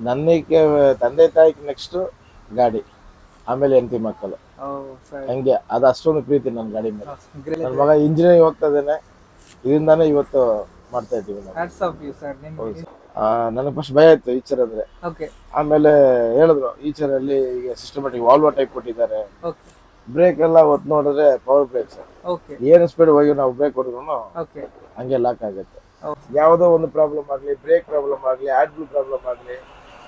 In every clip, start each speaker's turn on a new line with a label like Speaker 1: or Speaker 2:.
Speaker 1: ನನಗೆ ತಂದೆ ತಾಯಿಗೆ ನೆಕ್ಸ್ಟ್ ಗಾಡಿ ಆಮೇಲೆ ಎಂತಿ ಮಕ್ಕಳು. ಹಂಗೆ ಅದು ಅಷ್ಟೊಂದು ಪ್ರೀತಿ ನನ್ನ ಗಾಡಿ ಮೇಲೆ. ನನ್ನ ಮಗ ಇಂಜಿನಿಯರಿಂಗ್ ಹೋಗ್ತಾ ಇದ್ದಾನೆ ಇದರಿಂದಾನೇ ಇವತ್ತು ಮಾಡ್ತಾ ಇದ್ದೀವಿ ನಾವು. ನನಗೆ ಫಸ್ಟ್ ಭಯ ಇತ್ತು ಈಚರ್ ಅಂದ್ರೆ
Speaker 2: ಓಕೆ
Speaker 1: ಆಮೇಲೆ ಹೇಳಿದ್ರು ಈಚರ್ ಅಲ್ಲಿ ಈಗ ಸಿಸ್ಟಮೆಟಿಕ್ ವಾಲ್ವ ಟೈಪ್ ಕೊಟ್ಟಿದ್ದಾರೆ. ಬ್ರೇಕ್ ಎಲ್ಲ ಒತ್ತು ನೋಡಿದ್ರೆ ಪವರ್ ಬ್ರೇಕ್ ಸರ್
Speaker 2: ಓಕೆ
Speaker 1: ಏನು ಸ್ಪೀಡ್ ಹೋಗಿ ನಾವು ಬ್ರೇಕ್ ಹೊಡೆದ್ರು
Speaker 2: ಓಕೆ
Speaker 1: ಹಂಗೆ ಲಾಕ್ ಆಗುತ್ತೆ. ಯಾವುದೋ ಒಂದು ಪ್ರಾಬ್ಲಮ್ ಆಗಲಿ ಬ್ರೇಕ್ ಪ್ರಾಬ್ಲಮ್ ಆಗಲಿ ಆಡ್ಬ್ಲ್ ಪ್ರಾಬ್ಲಮ್ ಆಗಲಿ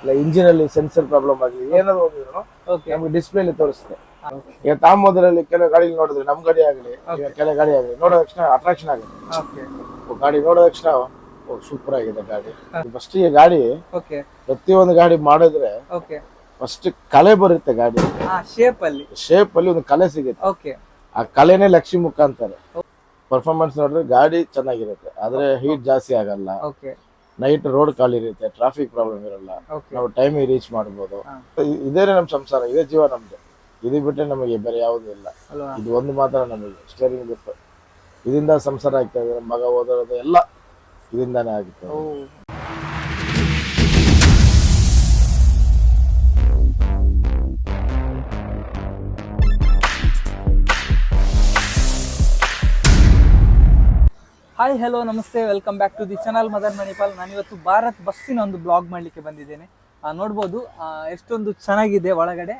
Speaker 1: ಇಲ್ಲ ಇಂಜಿನ್ ಅಲ್ಲಿ ಸೆನ್ಸರ್ ಪ್ರಾಬ್ಲಮ್ ಆಗಲಿ ಏನಾದ್ರು ಹೋಗಿದ್ರು
Speaker 2: ಓಕೆ
Speaker 1: ನಮ್ಗೆ ಡಿಸ್ಪ್ಲೇಲಿ ತೋರಿಸುತ್ತೆ ಈಗ ಮೊದಲಲ್ಲಿ ಕೆಲವು ಗಾಡಿ ನೋಡಿದ್ರೆ ನಮ್ ಗಾಡಿ ಆಗಲಿ ಕೆಲವು ಗಾಡಿ ಆಗಲಿ ನೋಡೋ ತಕ್ಷಣ ಅಟ್ರಾಕ್ಷನ್ ಆಗುತ್ತೆ. ಗಾಡಿ ನೋಡೋ ತಕ್ಷಣ ಸೂಪರ್ ಆಗಿದೆ ಗಾಡಿ. ಫಸ್ಟ್ ಈ ಗಾಡಿ
Speaker 2: ಓಕೆ
Speaker 1: ಪ್ರತಿಯೊಂದು ಗಾಡಿ ಮಾಡಿದ್ರೆ
Speaker 2: ಓಕೆ
Speaker 1: ಫಸ್ಟ್ ಕಲೆ ಬರುತ್ತೆ ಗಾಡಿ.
Speaker 2: ಶೇಪ್ ಅಲ್ಲಿ.
Speaker 1: ಶೇಪ್ ಅಲ್ಲಿ ಒಂದು ಕಲೆ ಸಿಗುತ್ತೆ.
Speaker 2: ಓಕೆ
Speaker 1: ಆ ಕಲೆನೇ ಲಕ್ಷ್ಮಿ ಮುಖ ಅಂತಾರೆ. ಪರ್ಫಾರ್ಮೆನ್ಸ್ ನೋಡಿದ್ರೆ ಗಾಡಿ ಚೆನ್ನಾಗಿರುತ್ತೆ. ಆದ್ರೆ ಹೀಟ್ ಜಾಸ್ತಿ ಆಗಲ್ಲ.
Speaker 2: ಓಕೆ
Speaker 1: ನೈಟ್ ರೋಡ್ ಖಾಲಿ ಇರುತ್ತೆ ಟ್ರಾಫಿಕ್ ಪ್ರಾಬ್ಲಮ್ ಇರಲ್ಲ. ನಾವು ಟೈಮಿಗೆ ರೀಚ್ ಮಾಡ್ಬೋದು. ಇದೇ ನಮ್ ಸಂಸಾರ ಇದೇ ಜೀವ ನಮ್ದು. ಇದು ಬಿಟ್ಟರೆ ನಮಗೆ ಬೇರೆ ಯಾವುದೂ ಇಲ್ಲ. ಇದು ಒಂದು ಮಾತ್ರ ನಮಗೆ ಸ್ಟೇರಿಂಗ್ ಬಿಟ್ಟು. ಇದರಿಂದ ಸಂಸಾರ ಆಗ್ತಾ ಇದೆ ನಮ್ಮ ಮಗ ಓದೋದು ಎಲ್ಲ ಇದರಿಂದಾನೇ ಆಗುತ್ತೆ.
Speaker 2: ಹಾಯ್ ಹಲೋ ನಮಸ್ತೆ. Welcome back to the channel mother Manipal ನಾನಿವತ್ತು ಭಾರತ್ ಬಸ್ಸಿನ ಒಂದು ಬ್ಲಾಗ್ ಮಾಡಲಿಕ್ಕೆ ಬಂದಿದ್ದೇನೆ. ನೋಡ್ಬೋದು ಎಷ್ಟೊಂದು ಚೆನ್ನಾಗಿದೆ ಒಳಗಡೆ.